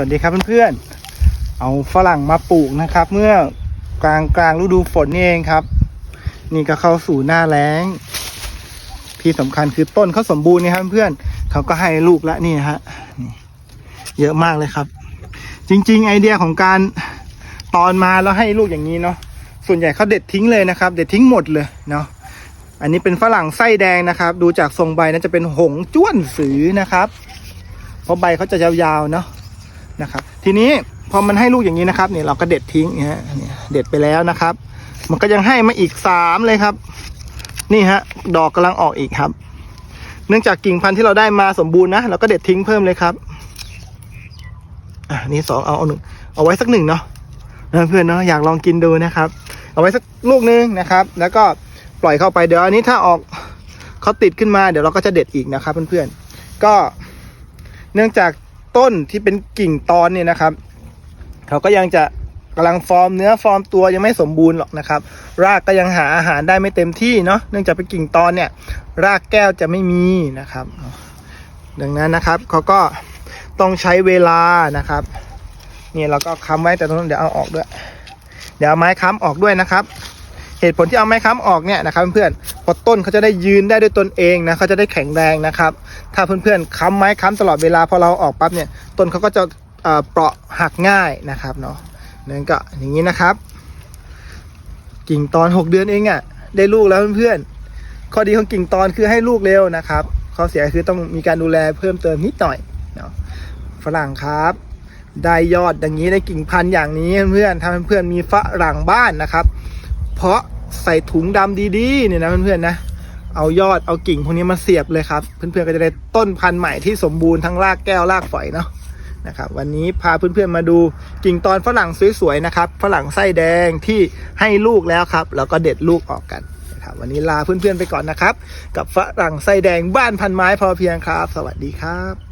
วัสดีครับเพื่อนๆ เอาฝรั่งมาปลูกนะครับ เมื่อกลางกลางฤดูฝนนี่เองครับ นี่ก็เข้าสู่หน้าแล้ง ที่สำคัญคือต้นเขาสมบูรณ์นะครับเพื่อนๆเขาก็ให้ลูกล้วนี่ฮะเยอะมากเลยครับ จริง ๆ ไอเดียของการตอนมาแล้วให้ลูกอย่างนี้เนาะส่วนใหญ่เขาเด็ดทิ้งเลยนะครับ เด็ดทิ้งหมดเลยเนาะอันนี้เป็นฝรั่งไส้แดงนะครับ ดูจากทรงใบน่าจะเป็นหงจ้วนสือนะครับ เพราะใบเขาจะยาวๆเนาะ นะครับ ทีนี้พอมันให้ลูกอย่างนี้นะครับเนี่ยเราก็เด็ดทิ้งเนี่ยฮะเด็ดไปแล้วนะครับ มันก็ยังให้มาอีกสามเลยครับ นี่ฮะ ดอกกำลังออกอีกครับ เนื่องจากกิ่งพันธุ์ที่เราได้มาสมบูรณ์นะเราก็เด็ดทิ้งเพิ่มเลยครับอะนี่สองเอาเอาหนึ่งเอาไว้สักหนึ่งเนาะเพื่อนๆเนาะอยากลองกินดูนะครับ เอาไว้สักลูกนึงนะครับ แล้วก็ปล่อยเข้าไปเดี๋ยวอันนี้ถ้าออกเขาติดขึ้นมาเดี๋ยวเราก็จะเด็ดอีกนะครับ เพื่อนๆก็เนื่องจาก ต้นที่เป็นกิ่งตอนเนี่ยนะครับ เขาก็ยังจะกำลังฟอร์มเนื้อฟอร์มตัวยังไม่สมบูรณ์หรอกนะครับ รากก็ยังหาอาหารได้ไม่เต็มที่เนาะเนื่องจากเป็นกิ่งตอนเนี่ย รากแก้วจะไม่มีนะครับ ดังนั้นนะครับเขาก็ต้องใช้เวลานะครับนี่เราก็ค้ำไว้แต่ตรงนั้นเดี๋ยวเอาออกด้วย เดี๋ยวเอาไม้ค้ำออกด้วยนะครับ เหตุผลที่เอาไม้ค้ำออกเนี่ยนะครับเพื่อนๆเพอต้นเขาจะได้ยืนได้ด้วยตนเองนะเขาจะได้แข็งแรงนะครับ ถ้าเพื่อนๆค้ำไม้ค้ำตลอดเวลาพอเราออกปั๊บเนี่ยต้นเขาก็จะเปราะหักง่ายนะครับเนาะนั่นก็อย่างนี้นะครับ กิ่งตอน 6 เดือนเองอะ่ะได้ลูกแล้วเพื่อนๆข้อดีของกิ่งตอนคือให้ลูกเร็วนะครับข้อเสียคือต้องมีการดูแลเพิ่มเติมนิดหน่อยเนาะฝรั่งครับได้ยอดอย่างนี้ได้กิ่งพันธุ์อย่างนี้เพื่อนๆถ้าเพื่อนๆมีฝรั่งบ้านนะครับ เพราะใส่ถุงดำดีๆเนี่ยนะเพื่อนๆนะเอายอดเอากิ่งพวกนี้มาเสียบเลยครับ เพื่อนๆก็จะได้ต้นพันธุ์ใหม่ที่สมบูรณ์ทั้งรากแก้วรากฝอยเนาะนะครับวันนี้พาเพื่อนๆมาดูกิ่งตอนฝรั่งสวยๆนะครับฝรั่งไส้แดงที่ให้ลูกแล้วครับ แล้วก็เด็ดลูกออกกันนะครับวันนี้ลาเพื่อนๆไปก่อนนะครับ กับฝรั่งไส้แดงบ้านพันไม้พอเพียงครับ สวัสดีครับ